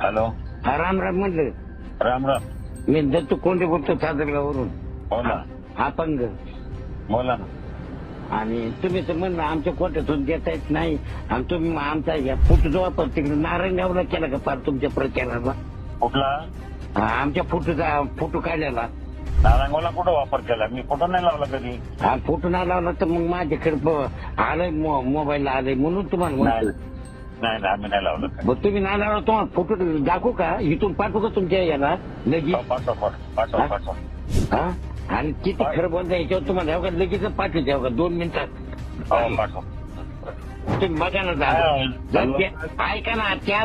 Hello. हा राम राम म्हणलं राम राम. मी दत्तू कोंडे बोलतो सादरगावरून बोला हा पंग. बोला ना. आणि तुम्ही तर म्हणलं आमच्या कोट्यातून देता येत नाही. आणि तुम्ही आमचा या फोटोचा वापर तिकडे नारायणगावला केला का फार तुमच्या प्रचाराला? कुठला? हा, आमच्या फोटोचा फोटो काढलेला नारायणगावला कुठं वापर केला? मी कुठं नाही लावला कधी? हा फोटो नाही लावला तर मग माझ्याकडे ब- आलंय मो- मोबाईलला आलंय म्हणून तुम्हाला नाही. म्हणतो नाही नाही, आम्ही नाही लावलं. मग तुम्ही नाही लावला तुम्हाला फोटो दाखवू का? इथून पाठवू का तुमच्या याला लगेच. हो, पाठवा पाठवा पाठवा हा? पाठवा. हा? आणि किती खरं बोलता याच्यावर तुम्हाला हो का लगेच पाठवते हो का दोन मिनिटात. हो पाठवा. तुम्ही बघा ना ऐका ना त्या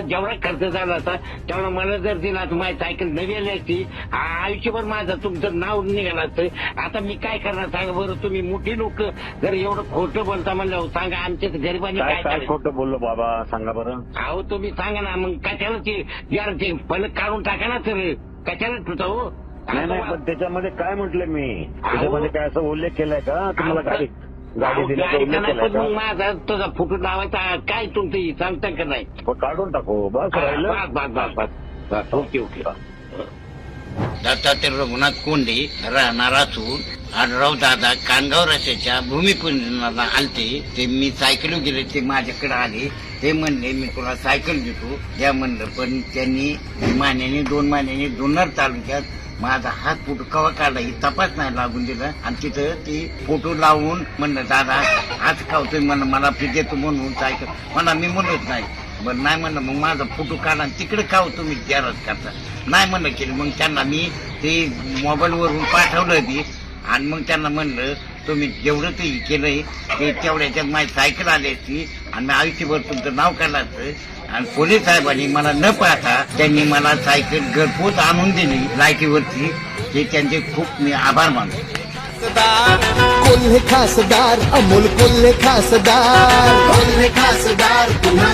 जेवढा खर्च झाला होता तेवढा मला जर दिला तर माझी सायकल नवी आली असती. आयुष्यभर माझं तुमचं नाव निघालं असतं. आता मी काय करणार सांगा बरं तुम्ही मोठी लोक. जर एवढं खोटं बोलता म्हणलं सांगा आमच्या गरिबांनी काय काय काय खोटं बोललो बाबा सांगा बरं. अहो तुम्ही सांगा ना मग कशाला ते यार ते फलक काढून टाका ना सर. कशाला ठेवता हो? नाही नाही पण त्याच्यामध्ये काय म्हटलं मी? त्याच्यामध्ये काय असं उल्लेख केलाय का तुम्हाला गाडी गाडी उल्लेख पण मग का? माझा तुझा फोटो लावायचा काय तुमचं हे सांगता का नाही? मग काढून टाकू. बस बस राहिलं. बस बस बस बस. Okay okay. दत्तात्रय रघुनाथ कोंडे राहणार असून आडराव दादा कानगाव रस्त्याच्या भूमिकुंजनाला आलते. ते मी सायकल गेले ते माझ्याकडे आले. ते म्हणले मी तुला सायकल देतो. द्या म्हणलं पण त्यांनी महिन्याने दोन महिन्याने जुन्नर तालुक्यात माझा हात फोटो कवा काढला ही तपास नाही लागून दिला. आणि तिथं ती फोटो लावून म्हणलं दादा आज खावतोय म्हणलं मला फी देतो म्हणून सायकल मला मी म्हणत नाही. बरं नाही म्हणलं मग माझा फोटो काढा आणि तिकडे खाव तुम्ही जाहिरात करता. नाही म्हणलं केलं. मग त्यांना मी ते मोबाईलवरून पाठवलं ती आणि मग त्यांना म्हणलं तुम्ही जेवढं ते केलंय ते तेवढ्याच्यात माझी सायकल आली असती आणि मी आयुष्यभर तुमचं नाव काढलं आणि पोलीस साहेबांनी मला न पाहता त्यांनी मला सायकल घरपोच आणून दिली लाईटीवरती ते त्यांचे खूप मी आभार मानतो. कोल्हे खासदार? अमोल कोल्हे खासदार? कोल्हे खासदार? पुन्हा